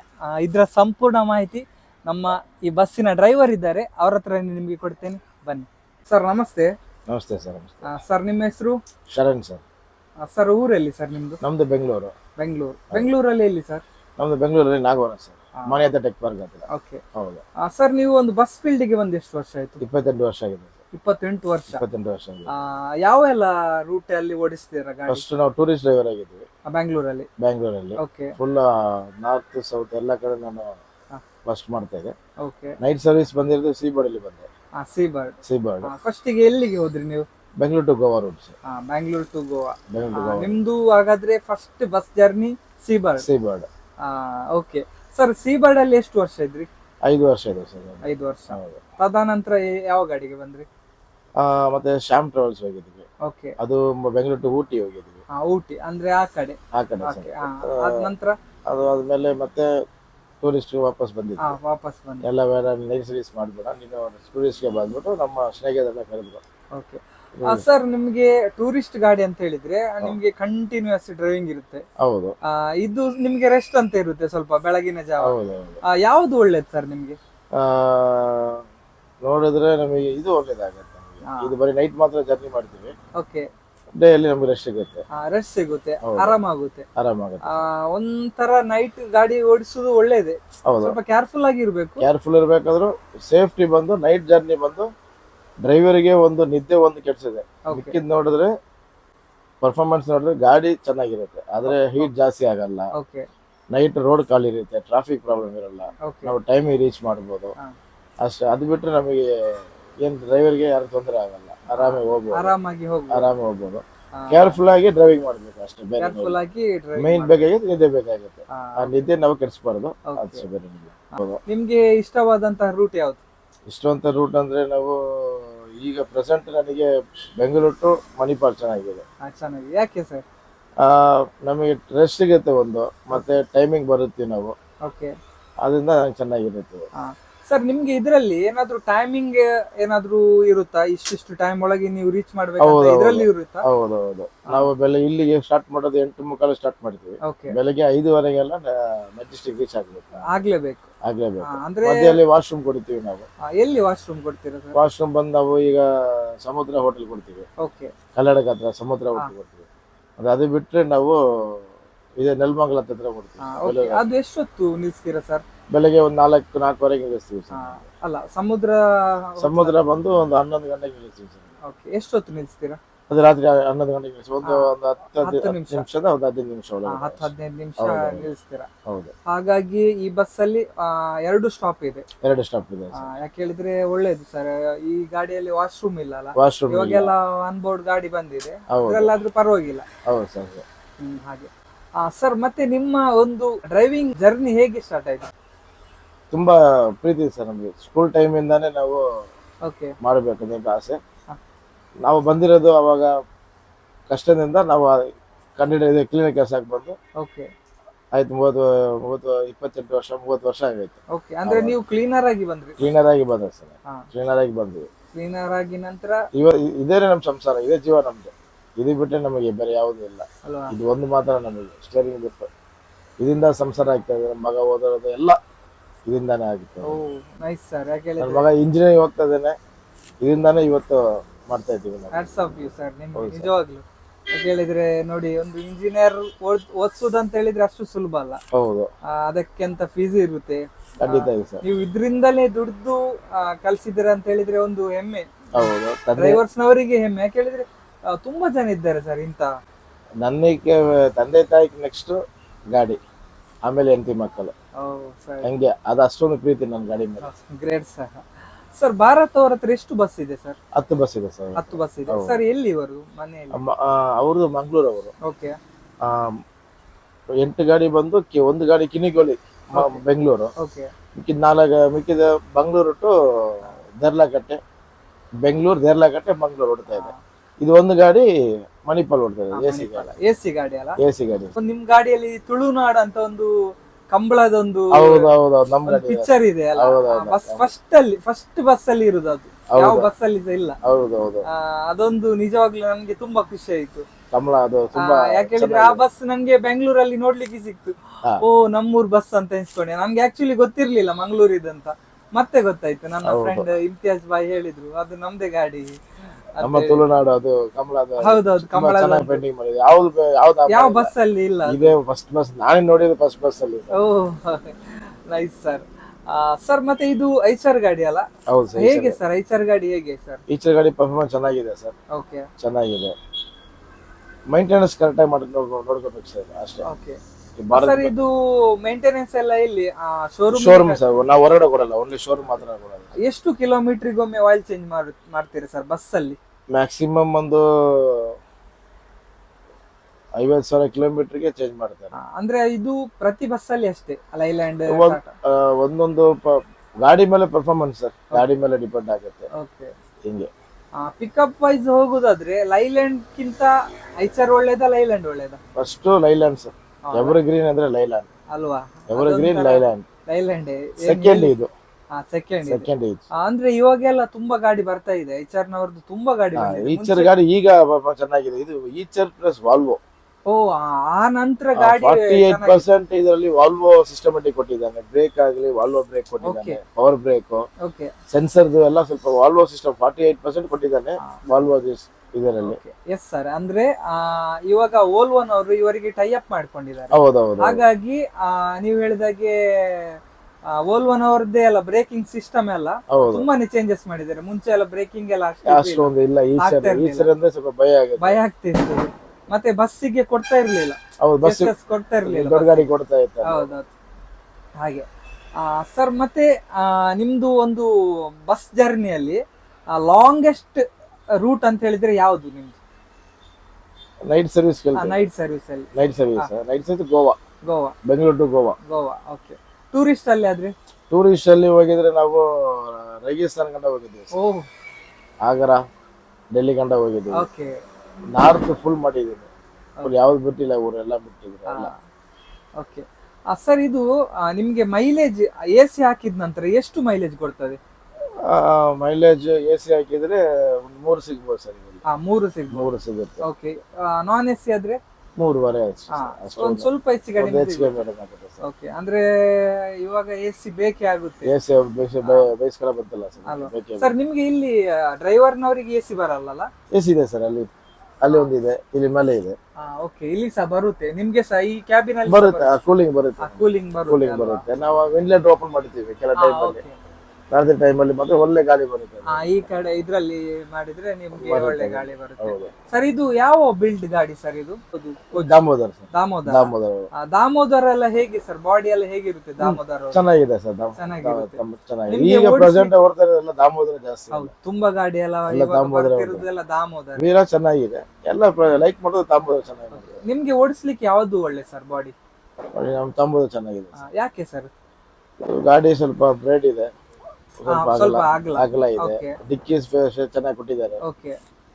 Speaker 2: ಇದರ ಸಂಪೂರ್ಣ ಮಾಹಿತಿ ನಮ್ಮ ಈ ಬಸ್ಸಿನ ಡ್ರೈವರ್ ಇದ್ದಾರೆ. ಅವ್ರ ಹತ್ರ ನಿಮಗೆ ಕೊಡ್ತೇನೆ. ಬನ್ನಿ. ಸರ್ ನಮಸ್ತೆ.
Speaker 1: ನಮಸ್ತೆ ಸರ್ ನಮಸ್ತೆ.
Speaker 2: ಸರ್ ನಿಮ್ಮ ಹೆಸರು?
Speaker 1: ಶರಣ್ ಸರ್.
Speaker 2: ಸರ್ ಊರಲ್ಲಿ ಸರ್ ನಿಮ್ದು?
Speaker 1: ನಮ್ದು ಬೆಂಗಳೂರು.
Speaker 2: ಬೆಂಗಳೂರು. ಬೆಂಗಳೂರಲ್ಲಿ ಎಲ್ಲಿ ಸರ್
Speaker 1: ನಮ್ದು ಬೆಂಗಳೂರಲ್ಲಿ ನಾಗವರ ಸರ್. ಮನೆ ಹತ್ರ ಟೆಕ್ ಪಾರ್ಕ್ ಹತ್ರ.
Speaker 2: ಓಕೆ
Speaker 1: ಹೌದು.
Speaker 2: ಸರ್ ನೀವು ಒಂದು ಬಸ್ ಫೀಲ್ಡ್ಗೆ ಬಂದು ಎಷ್ಟು ವರ್ಷ ಆಯ್ತು?
Speaker 1: ಇಪ್ಪತ್ತೆಂಟು ವರ್ಷ ಆಗಿದೆ
Speaker 2: ಇಪ್ಪತ್ತೆಂಟು ವರ್ಷ.
Speaker 1: ಇಪ್ಪತ್ತೆಂಟು ವರ್ಷ ಆಗಿದೆ.
Speaker 2: ಆ, ಯಾವ ಎಲ್ಲ ರೂಟ್ ಅಲ್ಲಿ ಓಡಿಸ್ತೀರಾ ಗಾಡಿ?
Speaker 1: ಫಸ್ಟ್ ನಾವು ಟೂರಿಸ್ಟ್ ಡ್ರೈವರ್ ಆಗಿದ್ವಿ
Speaker 2: ಆ, ಬೆಂಗಳೂರಲ್ಲಿ
Speaker 1: ಬ್ಯಾಂಗ್ಳೂರಲ್ಲಿ
Speaker 2: ಓಕೆ
Speaker 1: ಫುಲ್ ನಾರ್ತ್ ಸೌತ್ ಎಲ್ಲ ಕಡೆ ನಾನು
Speaker 2: ಹಾ.
Speaker 1: ಫಸ್ಟ್ ಮಾಡ್ತಾ ಇದ್ದೆ.
Speaker 2: ಓಕೆ
Speaker 1: ನೈಟ್ ಸರ್ವಿಸ್ ಬಂದಿರೋದು ಅಲ್ಲಿ ಬಂದೆ.
Speaker 2: ಸೀಬರ್ಡ್ ಫಸ್ಟ್ಗೆ ಎಲ್ಲಿಗೆ ಹೋದ್ರಿ ನೀವು?
Speaker 1: Bengaluru to Goa route sir
Speaker 2: Bangalore to Goa
Speaker 1: Bengaluru to Goa
Speaker 2: ನಿಮ್ದು ಹಾಗಾದ್ರೆ first bus journey Seabird
Speaker 1: Seabird
Speaker 2: okay sir Seabird ಅಲ್ಲಿ ಎಷ್ಟು ವರ್ಷ ಇದ್ರಿ?
Speaker 1: ಐದು ವರ್ಷ ಇದೆ ಸರ್.
Speaker 2: ಐದು ವರ್ಷ.
Speaker 1: ಹೌದು.
Speaker 2: ತದನಂತರ ಯಾವ ಗಾಡಿಗೆ ಬಂದ್ರಿ?
Speaker 1: ಆ, ಮತ್ತೆ ಶ್ಯಾಮ್ ಟ್ರಾವೆಲ್ಸ್ ಹೋಗಿದ್ವಿ.
Speaker 2: ಓಕೆ
Speaker 1: ಅದು ಬೆಂಗಳೂರು ಟು ಊಟಿ ಹೋಗಿದ್ವಿ.
Speaker 2: ಊಟಿ ಅಂದ್ರೆ ಆ ಕಡೆ.
Speaker 1: ಆ ಕಡೆ
Speaker 2: ಓಕೆ ಅದ ನಂತರ?
Speaker 1: ಅದು ಆದ್ಮೇಲೆ ಮತ್ತೆ ಟೂರಿಸ್ಟ್ ವಾಪಸ್
Speaker 2: ಆ,
Speaker 1: ಬಂದಿದ್ವಿ
Speaker 2: ವಾಪಸ್ ಬಂದ್ರಿ
Speaker 1: ಎಲ್ಲ ಬೇಡ ನೈಟ್ ಸರ್ವಿಸ್ ಮಾಡ್ಬೇಡ ನೀನು ಟೂರಿಸ್ಟ್ಗೆ ಬಂದ್ಬಿಟ್ಟು ನಮ್ಮ ಸ್ನೇಹಿತರೆಲ್ಲ ಕರೆದ್ರು
Speaker 2: ಓಕೆ ಸರ್ ನಿಮ್ಗೆ ಟೂರಿಸ್ಟ್ ಗಾಡಿ ಅಂತ ಹೇಳಿದ್ರೆ ನಿಮ್ಗೆ ಕಂಟಿನ್ಯೂಸ್ ಡ್ರೈವಿಂಗ್ ಇರುತ್ತೆ.
Speaker 1: ಹೌದು.
Speaker 2: ಆ, ಇದು ನಿಮ್ಗೆ ರೆಸ್ಟ್ ಅಂತ ಇರುತ್ತೆ ಸ್ವಲ್ಪ ಬೆಳಗಿನ ಜಾವ.
Speaker 1: ಹೌದು ಹೌದು.
Speaker 2: ಆ, ಯಾವ್ದು ಒಳ್ಳೇದು ಸರ್ ನಿಮ್ಗೆ?
Speaker 1: ಆ, ನೋಡಿದ್ರೆ ನಮಗೆ ಇದು ಒಳ್ಳೇದಾಗತ್ತೆ. ಇದು ಬರೀ ನೈಟ್ ಮಾತ್ರ ಜರ್ನಿ ಮಾಡ್ತೀವಿ.
Speaker 2: ಓಕೆ
Speaker 1: ಡೇ ಅಲ್ಲಿ ನಮ್ಗೆ ರಶ್ ಸಿಗುತ್ತೆ.
Speaker 2: ರಶ್ ಸಿಗುತ್ತೆ. ಆರಾಮಾಗುತ್ತೆ.
Speaker 1: ಆರಾಮಾಗುತ್ತೆ.
Speaker 2: ಆ, ಒಂಥರ ನೈಟ್ ಗಾಡಿ ಓಡಿಸೋದು ಒಳ್ಳೇದೆ. ಸ್ವಲ್ಪ ಕೇರ್ಫುಲ್ ಆಗಿ ಇರ್ಬೇಕು
Speaker 1: ಕೇರ್ಫುಲ್ ಇರಬೇಕಾದ್ರೂ ಸೇಫ್ಟಿ ಬಂದು ನೈಟ್ ಜರ್ನಿ ಬಂದು ಡ್ರೈವರ್ಗೆ ಒಂದು ನಿದ್ದೆ ಒಂದು ಕೆಡ್ಸಿದೆ.
Speaker 2: Okay.
Speaker 1: ಮಿಕ್ಕಿದ್ ನೋಡಿದ್ರೆ ಪರ್ಫಾರ್ಮೆನ್ಸ್ ನೋಡಿದ್ರೆ ಗಾಡಿ ಚೆನ್ನಾಗಿರುತ್ತೆ. ಆದ್ರೆ ಹೀಟ್ ಜಾಸ್ತಿ ಆಗಲ್ಲ.
Speaker 2: ಓಕೆ
Speaker 1: ನೈಟ್ ರೋಡ್ ಖಾಲಿ ಇರುತ್ತೆ ಟ್ರಾಫಿಕ್ ಪ್ರಾಬ್ಲಮ್ ಇರಲ್ಲ. ನಾವು ಟೈಮಿಗೆ ರೀಚ್ ಮಾಡ್ಬೋದು. ಅಷ್ಟೇ ಅದು ಬಿಟ್ರೆ ನಮಗೆ ಏನ್ ಡ್ರೈವರ್ಗೆ ಯಾರು ತೊಂದರೆ ಆಗಲ್ಲ. ಆರಾಮಾಗಿ ಹೋಗ್ಬೋದು.
Speaker 2: ಆರಾಮಾಗಿ ಹೋಗಿ
Speaker 1: ಆರಾಮಾಗಿ ಹೋಗ್ಬೋದು. ಕೇರ್ಫುಲ್ ಆಗಿ ಡ್ರೈವಿಂಗ್ ಮಾಡ್ಬೇಕು ಅಷ್ಟೇ ಬೇರೆ
Speaker 2: ಕೇರ್ಫುಲ್ ಆಗಿ
Speaker 1: ಮೈನ್ ಬೇಕಾಗಿತ್ತು ನಿದ್ದೆ ಬೇಕಾಗುತ್ತೆ ಆ ನಿದ್ದೆ ನಾವು ಕೆಡಿಸ್ಬಾರ್ದು. ಅಷ್ಟೇ ಬೇರೆ ಏನಿಲ್ಲ. ಹೌದು.
Speaker 2: ನಿಮ್ಗೆ ಇಷ್ಟವಾದಂತಹ ರೂಟ್ ಯಾವ್ದು?
Speaker 1: ಇಷ್ಟವಂತ ರೂಟ್ ಅಂದ್ರೆ ನಾವು ಈಗ ಪ್ರೆಸೆಂಟ್ ನನಗೆ ಬೆಂಗಳೂರು ಟು ಮಣಿಪಾಲ್ ಚೆನ್ನಾಗಿದೆ.
Speaker 2: ಆ, ಚೆನ್ನಾಗಿ ಯಾಕೆ ಸರ್?
Speaker 1: ಆ, ನಮಗೆ ರೆಸ್ಟ್ ಸಿಗುತ್ತೆ ಒಂದು ಮತ್ತೆ ಟೈಮಿಂಗ್ ಬರುತ್ತೆ ನಾವು.
Speaker 2: ಓಕೆ
Speaker 1: ಅದರಿಂದ ನಂಗೆ ಚೆನ್ನಾಗಿರುತ್ತೆ
Speaker 2: ಸರ್ ನಿಮ್ಗೆ ಇದರಲ್ಲಿ ಏನಾದ್ರೂ ಟೈಮಿಂಗ್ ಏನಾದ್ರೂ ಇರುತ್ತಾ? ಇಷ್ಟಿಷ್ಟು ಟೈಮ್ ಒಳಗೆ ನೀವು ರೀಚ್ ಮಾಡ್ಬೇಕು
Speaker 1: ಹೌದು, ಹೌದು.
Speaker 2: ಇದರಲ್ಲಿ ಇರುತ್ತಾ?
Speaker 1: ಹೌದು ಹೌದು ನಾವು ಬೆಲೆ ಇಲ್ಲಿಗೆ ಸ್ಟಾರ್ಟ್ ಮಾಡೋದು ಎಂಟು ಮುಕ್ಕಾಲು ಸ್ಟಾರ್ಟ್ ಮಾಡ್ತೀವಿ.
Speaker 2: ಓಕೆ
Speaker 1: ಬೆಳಗ್ಗೆ ಐದುವರೆಗೆಲ್ಲ ಮೆಜೆಸ್ಟಿಕ್ ರೀಚ್ ಆಗ್ಬೇಕು.
Speaker 2: ಆಗ್ಲೇಬೇಕು.
Speaker 1: ಆಗ್ಲೇಬೇಕು.
Speaker 2: ಆ, ಅಂದ್ರೆ
Speaker 1: ಮಧ್ಯದಲ್ಲಿ ವಾಶ್ರೂಮ್ ಕೊಡ್ತೀವಿ ನಾವು.
Speaker 2: ಆ, ಎಲ್ಲಿ ವಾಶ್ರೂಮ್ ಕೊಡ್ತೀರಾ ಸರ್
Speaker 1: ವಾಶ್ರೂಮ್ ಬಂದು ನಾವು ಈಗ ಸಮುದ್ರ ಹೋಟೆಲ್ ಕೊಡ್ತೀವಿ.
Speaker 2: ಓಕೆ
Speaker 1: ಕಲ್ಲಡಕ ಹತ್ರ ಸಮುದ್ರ ಹೋಟೆಲ್ ಕೊಡ್ತೀವಿ. ಅದು ಅದು ಬಿಟ್ರೆ ನಾವು ಇದೆ ನೆಲಮಂಗಲ ಹತ್ರ ಕೊಡ್ತೀವಿ.
Speaker 2: ಅದು ಎಷ್ಟೊತ್ತು ನಿಲ್ಸ್ತೀರಾ ಸರ್
Speaker 1: ಬೆಳಗ್ಗೆ ಒಂದು ನಾಲ್ಕು ನಾಲ್ಕುವರೆಗೆ ನಿಲ್ಲಿಸ್ತೀವಿ ಸರ್.
Speaker 2: ಅಲ್ಲ ಸಮುದ್ರ
Speaker 1: ಸಮುದ್ರ ಬಂದು ಒಂದು ಹನ್ನೊಂದು ಗಂಟೆಗೆ ನಿಲ್ಲಿಸ್ತೀವಿ ಸರ್.
Speaker 2: ಓಕೆ ಎಷ್ಟೊತ್ತು ನಿಲ್ಸ್ತೀರಾ?
Speaker 1: ಅದು ರಾತ್ರಿ ಹನ್ನೊಂದು ಗಂಟೆಗೆ ನಿಲ್ಲಿಸಿ ಒಂದು ಒಂದು ಹತ್ತು
Speaker 2: ಹತ್ತು
Speaker 1: ಹತ್ತು
Speaker 2: ನಿಮಿಷ.
Speaker 1: ನಿಮಿಷದ ಒಂದು ಹದಿನೈದು ನಿಮಿಷ ಒಳಗೆ
Speaker 2: ಹತ್ತು ಹದಿನೈದು ನಿಮಿಷ
Speaker 1: ನಿಲ್ಲಿಸ್ತೀರಾ ಹೌದು.
Speaker 2: ಹಾಗಾಗಿ ಈ ಬಸ್ಸಲ್ಲಿ ಆ, ಎರಡು ಸ್ಟಾಪ್ ಇದೆ.
Speaker 1: ಎರಡು ಸ್ಟಾಪ್ ಇದೆ
Speaker 2: ಆ, ಯಾಕೆ ಹೇಳಿದ್ರೆ ಒಳ್ಳೇದು ಸರ್. ಈ ಗಾಡಿಯಲ್ಲಿ ವಾಶ್ರೂಮ್ ಇಲ್ಲ ಅಲ್ಲ
Speaker 1: ವಾಶ್ರೂಮ್
Speaker 2: ಇವಾಗೆಲ್ಲ ಒನ್ ಬೋರ್ಡ್ ಗಾಡಿ ಬಂದಿದೆ.
Speaker 1: ಹೌದು.
Speaker 2: ಅದರಲ್ಲಾದ್ರೂ ಪರವಾಗಿಲ್ಲ.
Speaker 1: ಹೌದು ಸರ್.
Speaker 2: ಹ್ಮ್ ಹಾಗೆ. ಸರ್ ಮತ್ತೆ ನಿಮ್ಮ ಒಂದು ಡ್ರೈವಿಂಗ್ ಜರ್ನಿ ಹೇಗೆ ಸ್ಟಾರ್ಟ್ ಆಯ್ತು?
Speaker 1: ತುಂಬಾ ಪ್ರೀತಿ ಸರ್ ನಮಗೆ. ಸ್ಕೂಲ್ ಟೈಮಿಂದಾನೇ ನಾವು
Speaker 2: ಓಕೆ
Speaker 1: ಮಾಡಬೇಕು ಅಂತ ಆಸೆ. ನಾವು ಬಂದಿರೋದು ಅವಾಗ ಕಷ್ಟದಿಂದ ನಾವು ಕನ್ನಡ ಕಂಡಿಡ ಇದೆ ಕ್ಲೀನರ್ ಕೆಲಸಕ್ಕೆ ಬಂದು
Speaker 2: ಓಕೆ
Speaker 1: ಆಯ್ತು ಮೂವತ್ತು ಮೂವತ್ತು ಇಪ್ಪತ್ತೆಂಟು ವರ್ಷ ಮೂವತ್ತು ವರ್ಷ ಆಗೈತೆ
Speaker 2: ಓಕೆ ಅಂದ್ರೆ ನೀವು ಕ್ಲೀನರ್ ಆಗಿ ಬಂದ್ರಿ.
Speaker 1: ಕ್ಲೀನರ್ ಆಗಿ ಬಂದ ಸರ್. ಕ್ಲೀನರ್ ಆಗಿ ಬಂದ್ವಿ.
Speaker 2: ಕ್ಲೀನರ್ ಆಗಿ ನಂತರ
Speaker 1: ಇವ ಇದೇ ನಮ್ಮ ಸಂಸಾರ ಇದೇ ಜೀವ ನಮ್ದು. ಇದು ಬಿಟ್ಟರೆ ನಮಗೆ ಬೇರೆ ಯಾವುದೂ ಇಲ್ಲ. ಇದು ಒಂದು ಮಾತ್ರ ನಮಗೆ ಸ್ಟೇರಿಂಗ್ ಬಿಟ್ಟು. ಇದರಿಂದ ಸಂಸಾರ ಆಗ್ತಾ ಇದೆ ಮಗ ಓದೋದು ಎಲ್ಲ ಇದರಿಂದಾನೇ ಆಗಿತ್ತು.
Speaker 2: ಓ ನೈಸ್ ಸರ್ ಯಾಕೆ
Speaker 1: ನನ್ನ
Speaker 2: ಹೇಳಿದ್ರೆ
Speaker 1: ಮಗ ಇಂಜಿನಿಯರಿಂಗ್ ಹೋಗ್ತಾ ಇದ್ದಾನೆ ಇದರಿಂದಾನೇ ಇವತ್ತು ಮಾಡ್ತಾ ಇದ್ದೀವಿ ನಾವು.
Speaker 2: ಹ್ಯಾಟ್ಸ್ ಆಫ್ ಯು ಸರ್ ನಿಮ್ಗೆ ನಿಜವಾಗ್ಲೂ. ಯಾಕೆ ಹೇಳಿದ್ರೆ ನೋಡಿ ಒಂದು ಇಂಜಿನಿಯರ್ ಓದಿಸೋದು ಅಂತ ಹೇಳಿದ್ರೆ ಅಷ್ಟು ಸುಲಭ ಅಲ್ಲ.
Speaker 1: ಹೌದು.
Speaker 2: ಆ, ಅದಕ್ಕೆಂತ ಫೀಸ್ ಇರುತ್ತೆ.
Speaker 1: ಖಂಡಿತ ಇದೆ ಸರ್
Speaker 2: ನೀವು ಇದರಿಂದಲೇ ದುಡ್ದು ಕಲ್ಸಿದ್ದೀರ ಅಂತ ಹೇಳಿದ್ರೆ ಒಂದು ಹೆಮ್ಮೆ.
Speaker 1: ಹೌದು ತಂದೆ
Speaker 2: ಡ್ರೈವರ್ಸ್ ನವರಿಗೆ ಹೆಮ್ಮೆ. ಯಾಕೆ ಹೇಳಿದ್ರೆ ಆ, ತುಂಬಾ ಜನ ಇದ್ದಾರೆ ಸರ್ ಇಂತ.
Speaker 1: ನನ್ನ ತಂದೆ ತಾಯಿಗೆ ನೆಕ್ಸ್ಟ್ ಗಾಡಿ. ಆಮೇಲೆ ಹೆಂಡತಿ ಮಕ್ಕಳು.
Speaker 2: ಸರ್.
Speaker 1: ಹಂಗೆ ಅದು ಅಷ್ಟೊಂದು ಪ್ರೀತಿ ನನ್ನ ಗಾಡಿ ಮೇಲೆ.
Speaker 2: ಗ್ರೇಟ್ ಸರ್ ಸರ್ ಭಾರತ್ ಅವರ ಹತ್ರ ಎಷ್ಟು ಬಸ್ ಇದೆ ಸರ್?
Speaker 1: ಹತ್ತು ಬಸ್ ಇದೆ ಸರ್.
Speaker 2: ಹತ್ತು ಬಸ್ ಇದೆ. ಸರ್ ಎಲ್ಲಿ ಇವರು ಮನೆಯಲ್ಲಿ?
Speaker 1: ಅವ್ರದ್ದು ಮಂಗಳೂರು ಅವರು.
Speaker 2: ಓಕೆ.
Speaker 1: ಎಂಟು ಗಾಡಿ ಬಂದು ಕಿ- ಒಂದು ಗಾಡಿ ಕಿನಿಗೋಳಿ ಮ- ಬೆಂಗಳೂರು.
Speaker 2: ಓಕೆ.
Speaker 1: ಮಿಕ್ಕಿದ ನಾಲ್ಕು ಮಿಕ್ಕಿದ ಬೆಂಗಳೂರು ಟು ದೇರ್ಲಾಕಟ್ಟೆ ಬೆಂಗಳೂರು ದೇರ್ಲಾಕಟ್ಟೆ ಮಂಗಳೂರು ಹೊಡ್ತಾ ಇದೆ. ಇದು ಒಂದು ಗಾಡಿ ಮಣಿಪಾಲ್ ಓಡ್ತಾ ಇದೆ ಎ ಸಿ ಗಾಡಿ.
Speaker 2: ಎ ಸಿ ಗಾಡಿ ಅಲ್ಲ?
Speaker 1: ಎ ಸಿ ಗಾಡಿ.
Speaker 2: ನಿಮ್ ಗಾಡಿಯಲ್ಲಿ ತುಳುನಾಡು ಅಂತ ಒಂದು ಕಂಬಳದೊಂದು
Speaker 1: ಹೌದು ಹೌದು ಹೌದು ಗಾಡಿ.
Speaker 2: ಪಿಕ್ಚರ್ ಇದೆ ಅಲ್ಲ?
Speaker 1: ಹೌದು, ಹೌದು.
Speaker 2: ಬಸ್ ಫಸ್ಟ್ ಅಲ್ಲಿ ಫಸ್ಟ್ ಬಸ್ ಅಲ್ಲಿ ಇರುದು ಅದು. ಯಾವ ಬಸ್ ಅಲ್ಲಿ ಇಲ್ಲ.
Speaker 1: ಹೌದು ಹೌದು.
Speaker 2: ಆ, ಅದೊಂದು ನಿಜವಾಗ್ಲೂ ನಮ್ಗೆ ತುಂಬಾ ಖುಷಿ ಆಯ್ತು.
Speaker 1: ಕಮಲ ಅದು
Speaker 2: ಆ,
Speaker 1: ತುಂಬಾ
Speaker 2: ಯಾಕೆ ಹೇಳಿದ್ರೆ ಆ ಬಸ್ ನಮ್ಗೆ ಬೆಂಗಳೂರಲ್ಲಿ ನೋಡ್ಲಿಕ್ಕೆ ಸಿಕ್ತು.
Speaker 1: ಹಾ.
Speaker 2: ಓ ನಮ್ಮೂರ್ ಬಸ್ ಅಂತ ಎನ್ಸ್ಕೊಂಡೆ ನಮ್ಗೆ ಆಕ್ಚುಲಿ ಗೊತ್ತಿರ್ಲಿಲ್ಲ ಮಂಗಳೂರಿದಂತ. ಮತ್ತೆ ಗೊತ್ತಾಯ್ತು. ನನ್ನ ಫ್ರೆಂಡ್ ಇಮ್ತಿಯಾಜ್ ಬಾಯ್ ಹೇಳಿದ್ರು ಅದು ನಮ್ದೇ ಗಾಡಿ.
Speaker 1: ನಮ್ಮ ತುಳುನಾಡು ಅದು ಕಮಲ ಅದು
Speaker 2: ಹೌದೌದು ಕಮಲ
Speaker 1: ಚೆನ್ನಾಗಿ ಪೇಂಟಿಂಗ್ ಮಾಡಿದೆ. ಯಾವ್ದು ಯಾವ್ದು
Speaker 2: ಯಾವ ಬಸ್ ಅಲ್ಲಿ ಇಲ್ಲ?
Speaker 1: ಇದೆ ಫಸ್ಟ್ ಬಸ್ ನಾನೇ ನೋಡಿದ ಫಸ್ಟ್ ಬಸ್ ಅಲ್ಲಿ.
Speaker 2: ಓ ನೈಸ್ ಸರ್ ಸರ್ ಮತ್ತೆ ಇದು ಐಚರ್ ಗಾಡಿ ಅಲ್ಲ?
Speaker 1: ಹೌದು ಸರ್
Speaker 2: ಹೇಗೆ ಸರ್ ಐಚರ್ ಗಾಡಿ ಹೇಗೆ ಸರ್
Speaker 1: ಈಚರ್ ಗಾಡಿ ಪರ್ಫಾರ್ಮೆನ್ಸ್ ಚೆನ್ನಾಗಿದೆ ಸರ್
Speaker 2: ಓಕೆ
Speaker 1: ಚೆನ್ನಾಗಿದೆ. ಮೈಂಟೆನೆನ್ಸ್ ಕರೆಕ್ಟಾಗಿ ಮಾಡಿ ನೋಡ್ಕೊ- ನೋಡ್ಕೋಬೇಕು ಸರ್ ಅಷ್ಟೇ.
Speaker 2: ಓಕೆ ಸರ್ ಇದು ಮೇಂಟೆನೆನ್ಸ್ ಎಲ್ಲ ಇಲ್ಲಿ ಶೋರೂಮ್
Speaker 1: ಶೋರೂಮ್ ಸರ್ ನಾವು ಹೊರಗಡೆ ಕೊಡಲ್ಲ ಓನ್ಲಿ ಶೋರೂಮ್ ಮಾತ್ರ ಕೊಡಲ್ಲ
Speaker 2: ಎಷ್ಟು ಕಿಲೋಮೀಟರ್ಗೊಮ್ಮೆ ಆಯಿಲ್ ಚೇಂಜ್ ಮಾಡ್ತೀರಿ ಸರ್ ಬಸ್ ಅಲ್ಲಿ?
Speaker 1: ಮ್ಯಾಕ್ಸಿಮಮ್ ಒಂದು ಐವತ್ತು ಸಾವಿರ ಕಿಲೋಮೀಟರ್ಗೆ ಚೇಂಜ್ ಮಾಡ್ತಾರೆ.
Speaker 2: ಅಂದ್ರೆ ಇದು ಪ್ರತಿ ಬಸ್ ಅಲ್ಲಿ ಅಷ್ಟೇ ಲೈಲ್ಯಾಂಡ್
Speaker 1: ಒಂದೊಂದು ಗಾಡಿ ಮೇಲೆ ಪರ್ಫಾರ್ಮೆನ್ಸ್ ಸರ್ ಗಾಡಿ ಮೇಲೆ ಡಿಪೆಂಡ್ ಆಗುತ್ತೆ.
Speaker 2: ಓಕೆ
Speaker 1: ಹಿಂಗೆ.
Speaker 2: ಪಿಕಪ್ ವೈಸ್ ಹೋಗೋದಾದ್ರೆ ಲೈಲ್ಯಾಂಡ್ ಕಿಂತ ಐಚರ್ ಒಳ್ಳೇದಾ ಲೈಲ್ಯಾಂಡ್ ಒಳ್ಳೇದಾ?
Speaker 1: First Leyland sir. Ever green ಅಂದ್ರೆ ಲೈಲ್ಯಾಂಡ್
Speaker 2: ಅಲ್ವಾ?
Speaker 1: Evergreen Leyland
Speaker 2: Leyland
Speaker 1: second ಇದು.
Speaker 2: ಸೆಕೆಂಡ್
Speaker 1: ಸೆಕೆಂಡ್ ಇದು.
Speaker 2: ಅಂದ್ರೆ ಇವಾಗೆಲ್ಲ ತುಂಬಾ ಗಾಡಿ ಬರ್ತಾ ಇದೆ. ಐಚರ್ ನವರದ್ದು ತುಂಬಾ ಗಾಡಿ.
Speaker 1: ಈಚರ್ ಗಾಡಿ ಈಗ ಚೆನ್ನಾಗಿದೆ. ಇದು ಈಚರ್ ಪ್ಲಸ್ ವಾಲ್ವೋ
Speaker 2: ಓ ಆ ನಂತರ ಗಾಡಿ
Speaker 1: ಫಾರ್ಟಿ ಏಟ್ ಪರ್ಸೆಂಟ್ ಇದರಲ್ಲಿ ವಾಲ್ವೋ ಸಿಸ್ಟಮೆಟಿಕ್ ಕೊಟ್ಟಿದ್ದಾನೆ. ಬ್ರೇಕ್ ಆಗಲಿ ವಾಲ್ವೋ ಬ್ರೇಕ್ ಕೊಟ್ಟಿದ್ದಾನೆ. ಪವರ್ ಬ್ರೇಕ್
Speaker 2: ಓಕೆ
Speaker 1: ಸೆನ್ಸರ್ದು ಎಲ್ಲ ಸ್ವಲ್ಪ Volvo system forty eight percent ಕೊಟ್ಟಿದ್ದಾನೆ ವಾಲ್ವೋ ಇದರಲ್ಲಿ.
Speaker 2: ಎಸ್ ಸರ್ ಅಂದ್ರೆ ಆ, ಇವಾಗ ಓಲ್ವನ್ ಅವರು ಇವರಿಗೆ ಟೈ ಅಪ್ ಮಾಡ್ಕೊಂಡಿದ್ದಾರೆ.
Speaker 1: ಹೌದೌದು
Speaker 2: ಹಾಗಾಗಿ ಆ, ನೀವು ಹೇಳಿದಾಗೆ ಓಲ್ವನ್ ಅವರದ್ದೇ ಎಲ್ಲ ಬ್ರೇಕಿಂಗ್ ಸಿಸ್ಟಮ್ ಎಲ್ಲ ತುಂಬಾನೇ ಚೇಂಜಸ್ ಮಾಡಿದ್ದಾರೆ. ಮುಂಚೆ ಎಲ್ಲ ಬ್ರೇಕಿಂಗ್ ಎಲ್ಲ
Speaker 1: ಅಷ್ಟೊಂದು ಇಲ್ಲ. ಸ್ವಲ್ಪ ಭಯ
Speaker 2: ಭಯ ಆಗ್ತಿತ್ತು ಮತ್ತೆ ಬಸ್ಸಿಗೆ ಕೊಡ್ತಾ ಇರ್ಲಿಲ್ಲ. ಕೊಡ್ತಾ ಇರ್ಲಿಲ್ಲ
Speaker 1: ದೊಡ್ಡ ಗಾಡಿ ಕೊಡ್ತಾ ಇತ್ತು
Speaker 2: ಹೌದೌದು. ಹಾಗೆ. ಸರ್ ಮತ್ತೆ ನಿಮ್ದು ಒಂದು ಬಸ್ ಜರ್ನಿಯಲ್ಲಿ ಲಾಂಗೆಸ್ಟ್ ರೂಟ್ ಅಂತ ಹೇಳಿದ್ರೆ ಯಾವುದು ನಿಮ್ದು?
Speaker 1: ನೈಟ್ ಸರ್ವಿಸ್
Speaker 2: ನೈಟ್ ಸರ್ವಿಸ್ ಅಲ್ಲಿ.
Speaker 1: Night service night service Goa.
Speaker 2: Goa.
Speaker 1: Bengaluru to Goa.
Speaker 2: Goa okay tourist ಅಲ್ಲಿ ಆದ್ರೆ?
Speaker 1: ಟೂರಿಸ್ಟ್ ಅಲ್ಲಿ ಹೋಗಿದ್ರೆ ನಾವು ರೇಗಿಸ್ತಾನ ಕಂಡ ಹೋಗಿದ್ವಿ.
Speaker 2: ಓಹ್
Speaker 1: ಆಗ್ರಾ ಡೆಲ್ಲಿ ಕಂಡ ಹೋಗಿದ್ವಿ.
Speaker 2: ಓಕೆ
Speaker 1: ನಾರ್ತ್ ಫುಲ್ ಮಾಡಿದ್ದೀನಿ ಫುಲ್ ಯಾವ್ದು ಬಿಟ್ಟಿಲ್ಲ ಊರೆಲ್ಲ ಬಿಟ್ಟಿದ್ರು ಎಲ್ಲ.
Speaker 2: ಓಕೆ ಸರ್ ಇದು ನಿಮ್ಗೆ ಮೈಲೇಜ್ ಎ ಸಿ ಹಾಕಿದ ನಂತರ ಎಷ್ಟು ಮೈಲೇಜ್ ಕೊಡ್ತದೆ?
Speaker 1: ಮೈಲೇಜ್ ಎ ಸಿ ಹಾಕಿದ್ರೆ ಒಂದು ಮೂರು ಸಿಗ್ಬೋದು ಸರ್.
Speaker 2: ಆ ಮೂರು ಸಿಗ್ಬೋದು.
Speaker 1: ಮೂರು ಸಿಗುತ್ತೆ.
Speaker 2: ಓಕೆ. ನಾನ್ ಎ ಸಿ ಆದ್ರೆ?
Speaker 1: ಮೂರುವರೆ ಅಷ್ಟೇ
Speaker 2: ಹಾ. ಒಂದ್ ಸ್ವಲ್ಪ ಹೆಚ್ಚು
Speaker 1: ಒಂದು
Speaker 2: ಕಡಿಮೆ
Speaker 1: ಹೆಚ್ಚು ಕಮ್ಮಿ ಆಗುತ್ತೆ ಸರ್.
Speaker 2: ಓಕೆ. ಅಂದ್ರೆ ಇವಾಗ ಎ ಸಿ ಬೇಕೇ ಆಗುತ್ತೆ.
Speaker 1: ಎ ಸಿ ಬೈಸ್ಕೊಳ ಬಂತಲ್ಲ
Speaker 2: ಅಲ್ವಾ?
Speaker 1: ಸರ್ ಬೇಕೇ.
Speaker 2: ಸರ್ ನಿಮ್ಗೆ ಇಲ್ಲಿ ಡ್ರೈವರ್ನವರಿಗೆ ಎ ಸಿ ಬರಲ್ಲ
Speaker 1: ಎ ಸಿ ಇದೆ ಸರ್ ಅಲ್ಲಿ. ಅಲ್ಲಿ ಒಂದಿದೆ. ಇಲ್ಲಿ ಮೇಲೆ ಇದೆ.
Speaker 2: ಓಕೆ. ಇಲ್ಲಿ ಸಹ ಬರುತ್ತೆ. ನಿಮ್ಗೆ ಸಹ ಈ ಕ್ಯಾಬಿನ್ ಅಲ್ಲಿ
Speaker 1: ಬರುತ್ತೆ. ಕೂಲಿಂಗ್ ಬರುತ್ತೆ.
Speaker 2: ಕೂಲಿಂಗ್ ಬರುತ್ತೆ.
Speaker 1: ಕೂಲಿಂಗ್ ಬರುತ್ತೆ ನಾವು ವಿಂಡ್ಲೆಟ್ ಓಪನ್ ಮಾಡ್ತೀವಿ ಕೆಲ
Speaker 2: ಹಾ,
Speaker 1: ಅಲ್ಲಿ.
Speaker 2: okay.
Speaker 1: ರಾತ್ರಿ ಟೈಮಲ್ಲಿ ಮಾತ್ರ ಒಳ್ಳೆ ಗಾಳಿ ಬರುತ್ತೆ.
Speaker 2: ಆ, ಈ ಕಡೆ ಇದ್ರಲ್ಲಿ ಮಾಡಿದ್ರೆ ನಿಮ್ಗೆ ಒಳ್ಳೆ ಗಾಳಿ ಬರುತ್ತೆ.
Speaker 1: ಹೌದು.
Speaker 2: ಸರ್ ಇದು ಯಾವ ಬಿಲ್ಡ್ ಗಾಡಿ ಸರ್ ಇದು? ಅದು
Speaker 1: ದಾಮೋದರ್ ಸರ್.
Speaker 2: ದಾಮೋದರ?
Speaker 1: ದಾಮೋದರ್.
Speaker 2: ಆ, ದಾಮೋದರ ಎಲ್ಲ ಹೇಗೆ ಸರ್? ಬಾಡಿ ಎಲ್ಲ ಹೇಗಿರುತ್ತೆ ದಾಮೋದರ?
Speaker 1: ಚೆನ್ನಾಗಿದೆ ಸರ್ ದಾಮ-
Speaker 2: ಚೆನ್ನಾಗಿರುತ್ತೆ.
Speaker 1: ದಾಮ್- ಚೆನ್ನಾಗಿದೆ.
Speaker 2: ನಿಮ್ಗೆ
Speaker 1: ಈಗ
Speaker 2: ಓಡಿಸ್ಲಿಕ್ಕೆ-
Speaker 1: ಪ್ರೆಸೆಂಟ್ ದಾಮೋದರ ಜಾಸ್ತಿ
Speaker 2: ಹೌದು ತುಂಬಾ ಗಾಡಿ ಎಲ್ಲ
Speaker 1: ಎಲ್ಲ
Speaker 2: ಇವಾಗ
Speaker 1: ದಾಮೋದರ
Speaker 2: ಬರ್ತಿರೋದೆಲ್ಲ ದಾಮೋದರ.
Speaker 1: ವೀರ ಚೆನ್ನಾಗಿದೆ. ಎಲ್ಲ ಲೈಕ್ ಮಾಡೋದು ದಾಮೋದರ್ ಚೆನ್ನಾಗಿದೆ.
Speaker 2: ನಿಮ್ಗೆ ಓಡಿಸ್ಲಿಕ್ಕೆ ಯಾವ್ದು ಒಳ್ಳೆ ಸರ್ ಬಾಡಿ
Speaker 1: ನಮ್ ನಮ್ಮ ತಾಂಬೋದ ಚೆನ್ನಾಗಿದೆ
Speaker 2: ಯಾಕೆ ಸರ್?
Speaker 1: ಗಾಡಿ ಸ್ವಲ್ಪ ಬ್ರೇಡ್ ಇದೆ. ಸ್ವಲ್ಪ ಅಗಲ
Speaker 2: ಅಗಲ
Speaker 1: ಇದೆ.
Speaker 2: ಓಕೆ.
Speaker 1: ಡಿಕ್ಕಿ ಚೆನ್ನಾಗಿ ಕೊಟ್ಟಿದ್ದಾರೆ.
Speaker 2: ಓಕೆ.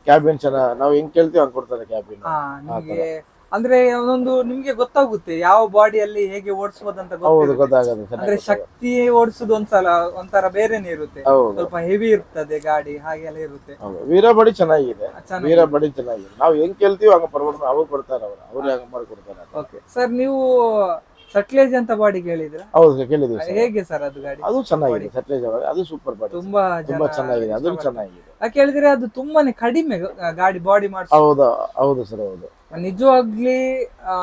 Speaker 1: ಕ್ಯಾಬಿನ್ ಚೆನ್ನಾಗಿ ನಾವು ಹೆಂಗ್ ಕೇಳ್ತೀವಿ ಹಂಗ್ ಕೊಡ್ತಾರೆ ಕ್ಯಾಬಿನ್
Speaker 2: ಹಾ ನಿಮಗೆ ಅಂದ್ರೆ ಒಂದೊಂದು ನಿಮ್ಗೆ ಗೊತ್ತಾಗುತ್ತೆ ಯಾವ ಬಾಡಿಯಲ್ಲಿ ಹೇಗೆ ಓಡಿಸ್ಬೋದಂತ
Speaker 1: ಹೌದು
Speaker 2: ಗೊತ್ತಿರುತ್ತೆ.
Speaker 1: ಗೊತ್ತಾಗತ್ತೆ
Speaker 2: ಅಂದ್ರೆ
Speaker 1: ಚೆನ್ನಾಗಿ
Speaker 2: ಶಕ್ತಿ ಓಡಿಸುದು ಒಂದ್ಸಲ ಒಂಥರ ಬೇರೆನೆ ಇರುತ್ತೆ.
Speaker 1: ಹೌದು.
Speaker 2: ಸ್ವಲ್ಪ ಹೆವಿ ಇರ್ತದೆ ಗಾಡಿ ಹಾಗೆಲ್ಲ ಇರುತ್ತೆ.
Speaker 1: ಹೌದು. ವೀರಬಡಿ ಚೆನ್ನಾಗಿದೆ.
Speaker 2: ಚೆನ್ನಾಗಿ
Speaker 1: ವೀರಬಡಿ ಚೆನ್ನಾಗಿದೆ. ನಾವು ಹೆಂಗ್ ಕೇಳ್ತೀವಿ ಹಂಗ ಪರ್ವತ ಅವ್ರು ಕೊಡ್ತಾರೆ ಅವ್ರು. ಅವ್ರು ಹಂಗ ಮಾಡ್ಕೊಡ್ತಾರೆ.
Speaker 2: ಓಕೆ. ಸರ್ ನೀವು ಸಟ್ಲೇಜ್ ಅಂತ ಬಾಡಿ ಕೇಳಿದ್ರೆ?
Speaker 1: ಹೌದು ಕೇಳಿದ್ವಿ ಸರ್.
Speaker 2: ಹೇಗೆ ಸರ್ ಅದು ಗಾಡಿ?
Speaker 1: ಅದು ಚೆನ್ನಾಗಿದೆ ಸಟ್ಲೇಜ್ ಅದು ಸೂಪರ್ ಬಾಡಿ
Speaker 2: ತುಂಬಾ
Speaker 1: ತುಂಬಾ ಚೆನ್ನಾಗಿದೆ ಅದು
Speaker 2: ಇಷ್ಟಪಡ್ತಾರೆ.
Speaker 1: ಚೆನ್ನಾಗಿದೆ.
Speaker 2: ಯಾಕೆ ಹೇಳಿದ್ರೆ ಅದು ತುಂಬಾನೇ ಕಡಿಮೆ ಗ- ಗಾಡಿ ಬಾಡಿ ಮಾಡಿ
Speaker 1: ಹೌದು ಹೌದು ಸರ್ ಹೌದು.
Speaker 2: ನಿಜವಾಗ್ಲಿ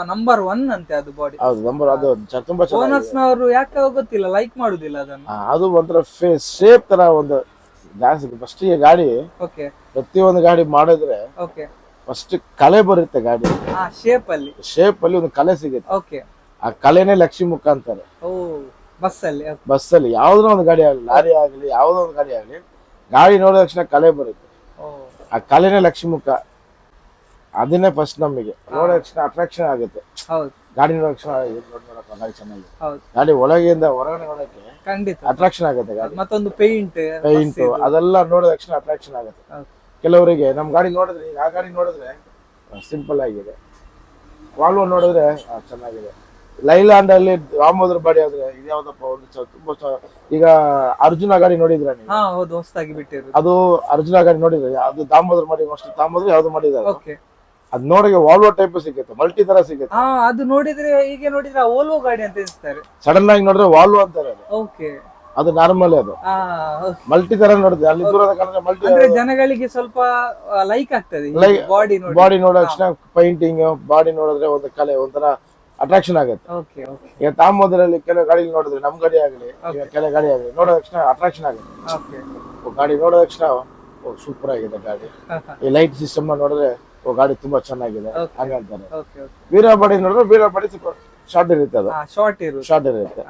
Speaker 2: ನಂಬರ್ ಒನ್ ಅಂತೆ ಅದು ಬಾಡಿ
Speaker 1: ಹೌದು ನಂಬರ್ ಅದು ಚ- ತುಂಬಾ ಚೆನ್ನಾಗಿದೆ.
Speaker 2: ಓನರ್ಸ್ ನವರು ಯಾಕೆ ಗೊತ್ತಿಲ್ಲ ಲೈಕ್ ಮಾಡುದಿಲ್ಲ ಅದನ್ನು?
Speaker 1: ಆ, ಅದು ಒಂಥರ ಫೇಸ್ ಶೇಪ್ ತರ ಒಂದು ಜಾಸ್ತಿ ಫಸ್ಟ್ ಗಾಡಿ
Speaker 2: ಓಕೆ
Speaker 1: ಪ್ರತಿಯೊಂದು ಗಾಡಿ ಮಾಡಿದ್ರೆ
Speaker 2: ಓಕೆ
Speaker 1: ಫಸ್ಟ್ ಕಲೆ ಬರುತ್ತೆ ಗಾಡಿ.
Speaker 2: ಆ ಶೇಪ್ ಅಲ್ಲಿ.
Speaker 1: ಶೇಪ್ ಅಲ್ಲಿ ಒಂದು ಕಲೆ ಸಿಗುತ್ತೆ.
Speaker 2: ಓಕೆ
Speaker 1: ಆ ಕಲೆನೇ ಲಕ್ಷ್ಮಿ ಮುಖ ಅಂತಾರೆ.
Speaker 2: ಬಸ್ ಅಲ್ಲಿ
Speaker 1: ಯಾವ್ದೋ ಒಂದು ಗಾಡಿ ಆಗಲಿ ಲಾರಿ ಆಗಲಿ ಯಾವ್ದೋ ಒಂದು ಗಾಡಿ ಆಗಲಿ ಗಾಡಿ ನೋಡಿದ ತಕ್ಷಣ ಕಲೆ ಬರುತ್ತೆ. ಆ ಕಲೆನೇ ಲಕ್ಷ್ಮಿ ಮುಖ. ಅದನ್ನೇ ಫಸ್ಟ್ ನಮಗೆ ನೋಡಿದ ತಕ್ಷಣ ಅಟ್ರಾಕ್ಷನ್ ಆಗುತ್ತೆ. ಗಾಡಿ ನೋಡಿದ ತಕ್ಷಣ ಚೆನ್ನಾಗಿ ಗಾಡಿ ಚೆನ್ನಾಗಿದೆ.
Speaker 2: ಹೌದು.
Speaker 1: ಗಾಡಿ ಒಳಗಿಂದ ಹೊರಗಡೆ ನೋಡಕ್ಕೆ
Speaker 2: ಖಂಡಿತ.
Speaker 1: ಅಟ್ರಾಕ್ಷನ್ ಆಗುತ್ತೆ ಗಾಡಿ.
Speaker 2: ಮತ್ತೊಂದು ಪೇಂಟ್
Speaker 1: ಪೇಂಟ್ ಅದೆಲ್ಲ ನೋಡಿದ ತಕ್ಷಣ ಅಟ್ರಾಕ್ಷನ್ ಆಗುತ್ತೆ. ಕೆಲವರಿಗೆ ನಮ್ಮ ಗಾಡಿ ನೋಡಿದ್ರೆ ಆ ಗಾಡಿ ನೋಡಿದ್ರೆ ಸಿಂಪಲ್ ಆಗಿದೆ. ವಾಲ್ವೋ ನೋಡಿದ್ರೆ ಚೆನ್ನಾಗಿದೆ. ಲೈಲ್ಯಾಂಡ್ ಅಲ್ಲಿ ರಾಮೋದ್ರ ಬಾಡಿ ಆದ್ರೆ ಇದ್ಯಾವ್ದಪ್ಪ ಒಂದು ಚ- ತುಂಬಾ ಚ- ಈಗ ಅರ್ಜುನ ಗಾಡಿ ನೋಡಿದ್ರ ನೀವು?
Speaker 2: ಹಾ ಹೌದು ಹೊಸದಾಗಿ ಬಿಟ್ಟಿರೋದು.
Speaker 1: ಅದು ಅರ್ಜುನ ಗಾಡಿ ನೋಡಿದ್ರೆ ಅದು ದಾಮೋದ್ರ ಮಾಡಿ ಅಷ್ಟು ದಾಮೋದ್ರ ಯಾವ್ದು ಮಾಡಿದಾರೆ
Speaker 2: ಓಕೆ
Speaker 1: ಅದ್ ನೋಡಿಗೆ ವಾಲ್ವೋ ಟೈಪ್ ಸಿಗುತ್ತೆ ಮಲ್ಟಿ ತರ ಸಿಗುತ್ತೆ.
Speaker 2: ಹಾ ಅದು ನೋಡಿದ್ರೆ ಈಗ ನೋಡಿದ್ರೆ ಓಲ್ವೋ ಗಾಡಿ ಅಂತ ಎನಿಸ್ತಾರೆ.
Speaker 1: ಸಡನ್ ಆಗಿ ನೋಡಿದ್ರೆ ವಾಲ್ವೋ ಅಂತಾರೆ ಅದು.
Speaker 2: ಓಕೆ
Speaker 1: ಅದು ನಾರ್ಮಲ್ ಅದು.
Speaker 2: ಹಾ
Speaker 1: ಮಲ್ಟಿ ತರ ನೋಡಿದ್ರೆ ಅಲ್ಲಿ ದೂರದ ಕಾರಣ ಮಲ್ಟಿ
Speaker 2: ಅಂದ್ರೆ ಜನಗಳಿಗೆ ಸ್ವಲ್ಪ ಲೈಕ್ ಆಗ್ತದೆ
Speaker 1: Like-
Speaker 2: ಬಾಡಿ ನೋಡಿ
Speaker 1: ಬಾಡಿ ನೋಡೋ ತಕ್ಷಣ ಪೈಂಟಿಂಗ್ ಬಾಡಿ ನೋಡಿದ್ರೆ ಒಂದು ಕಲೆ ಒಂಥರ ಅಟ್ರಾಕ್ಷನ್ ಆಗುತ್ತೆ. ಈಗ ತಾಮೋದರಲ್ಲಿ ಕೆಲವು ಗಾಡಿ ನೋಡಿದ್ರೆ ನಮ್ ಗಾಡಿ ಆಗಲಿ ಕೆಲವು ಗಾಡಿ ಆಗಲಿ ನೋಡೋ ತಕ್ಷಣ ಅಟ್ರಾಕ್ಷನ್ ಆಗುತ್ತೆ. ಗಾಡಿ ನೋಡೋ ತಕ್ಷಣ ಸೂಪರ್ ಆಗಿದೆ ಗಾಡಿ. ಈ ಲೈಟ್ ಸಿಸ್ಟಮ್ ನೋಡಿದ್ರೆ ಓ ಗಾಡಿ ತುಂಬಾ ಚೆನ್ನಾಗಿದೆ
Speaker 2: Okay.
Speaker 1: ಹಂಗಂತಾರೆ
Speaker 2: ಓಕೆ ಓಕೆ
Speaker 1: ವೀರ ಬಾಡಿ ನೋಡಿದ್ರೆ ವೀರ ಬಾಡಿ ಸ್ವಲ್ಪ ಶಾರ್ಟ್ ಇರುತ್ತೆ ಅದು.
Speaker 2: ಶಾರ್ಟ್ ಇರುತ್ತೆ.
Speaker 1: ಶಾರ್ಟ್ ಇರುತ್ತೆ.